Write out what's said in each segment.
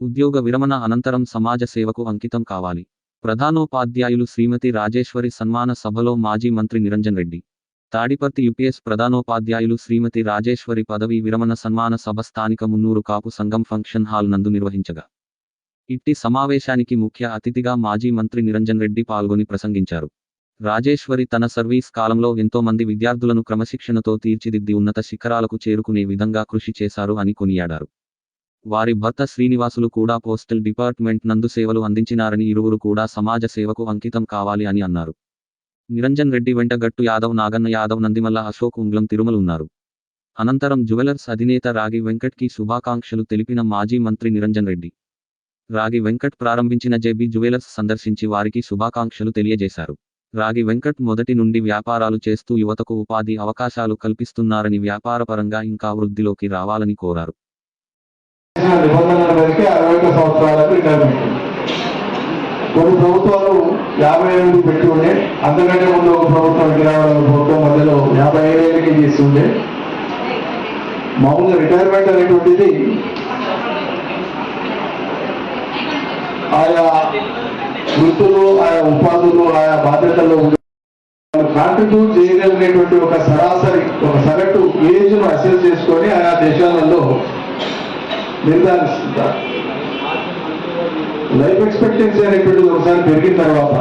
ఉద్యోగ విరమణ అనంతరం సమాజ సేవకు అంకితం కావాలి. ప్రధానోపాధ్యాయులు శ్రీమతి రాజేశ్వరి సన్మాన సభలో మాజీ మంత్రి నిరంజన్ రెడ్డి. తాడిపర్తి యుపిఎస్ ప్రధానోపాధ్యాయులు శ్రీమతి రాజేశ్వరి పదవి విరమణ సన్మాన సభ స్థానిక మున్నూరు కాపు సంఘం ఫంక్షన్ హాల్ నందు నిర్వహించగా. ఇట్టి సమావేశానికి ముఖ్య అతిథిగా మాజీ మంత్రి నిరంజన్ రెడ్డి పాల్గొని ప్రసంగించారు. రాజేశ్వరి తన సర్వీస్ కాలంలో ఎంతో మంది విద్యార్థులను క్రమశిక్షణతో తీర్చిదిద్ది ఉన్నత శిఖరాలకు చేరుకునే విధంగా కృషి చేశారు అని కొనియాడారు. వారి భర్త శ్రీనివాసులు కూడా పోస్టల్ డిపార్ట్మెంట్ నందు సేవలు అందించినారని ఇరువురు కూడా సమాజ సేవకు అంకితం కావాలి అని అన్నారు. నిరంజన్ రెడ్డి వెంట గట్టు యాదవ్ నాగన్న యాదవ్ నందిమల్ల అశోక్ ఉంగ్లం తిరుమల ఉన్నారు అనంతరం జ్యువెలర్స్ అధినేత రాగి వెంకట్కి శుభాకాంక్షలు తెలిపిన మాజీ మంత్రి నిరంజన్ రెడ్డి. రాగి వెంకట్ ప్రారంభించిన జేబీ జ్యువెలర్స్ సందర్శించి వారికి శుభాకాంక్షలు తెలియజేశారు. రాగి వెంకట్ మొదటి నుండి వ్యాపారాలు చేస్తూ యువతకు ఉపాధి అవకాశాలు కల్పిస్తున్నారని వ్యాపారపరంగా ఇంకా వృద్ధిలోకి రావాలని కోరారు. నిబంధనల మేరకే అరవై ఒక్క సంవత్సరాలకు రిటైర్మెంట్ కొన్ని ప్రభుత్వాలు యాభై ఎనిమిది పెట్టి ఉండే అంతకంటే ముందు ఒక ప్రభుత్వం విజయవాడ ప్రభుత్వం మధ్యలో యాభై ఐదేళ్ళకి చేసి ఉండే. మామూలుగా రిటైర్మెంట్ అనేటువంటిది ఆయా వృత్తులు ఆయా ఉపాధులు ఆయా బాధ్యతల్లో కాంట్రిబ్యూట్ చేయగలిగినటువంటి ఒక సరాసరి ఒక సగటు ఏజ్ను అసెస్ చేసుకొని ఆయా దేశాలలో నిర్ధారిస్తుంటారు లైఫ్ ఎక్స్పెక్టెన్సీ అనేటువంటిది ఒకసారి పెరిగిన తర్వాత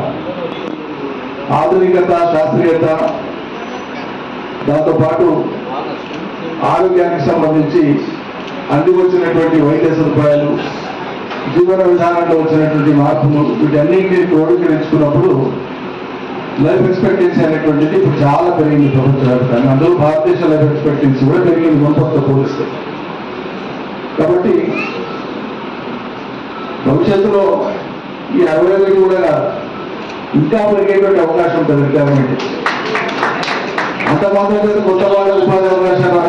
ఆధునికత శాస్త్రీయత దాంతోపాటు ఆరోగ్యానికి సంబంధించి అందివచ్చినటువంటి వైద్య సదుపాయాలు జీవన విధానంలో వచ్చినటువంటి మార్పులు వీటన్నింటినీ క్రోడీకరించుకున్నప్పుడు లైఫ్ ఎక్స్పెక్టెన్సీ అనేటువంటిది ఇప్పుడు చాలా పెరిగింది ప్రపంచవ్యాప్తంగా అందులో భారతదేశ లైఫ్ ఎక్స్పెక్టెన్సీ కూడా పెరిగింది మునుపటితో పోలిస్తే. కాబట్టి భవిష్యత్తులో ఈ అరవై ఒకటి కూడా ఇంకా పెరిగేటువంటి అవకాశం ఉంటుంది. రిటైర్మెంట్ అంత మాత్రం కొత్త వాళ్ళ ఉపాధి అవకాశాలు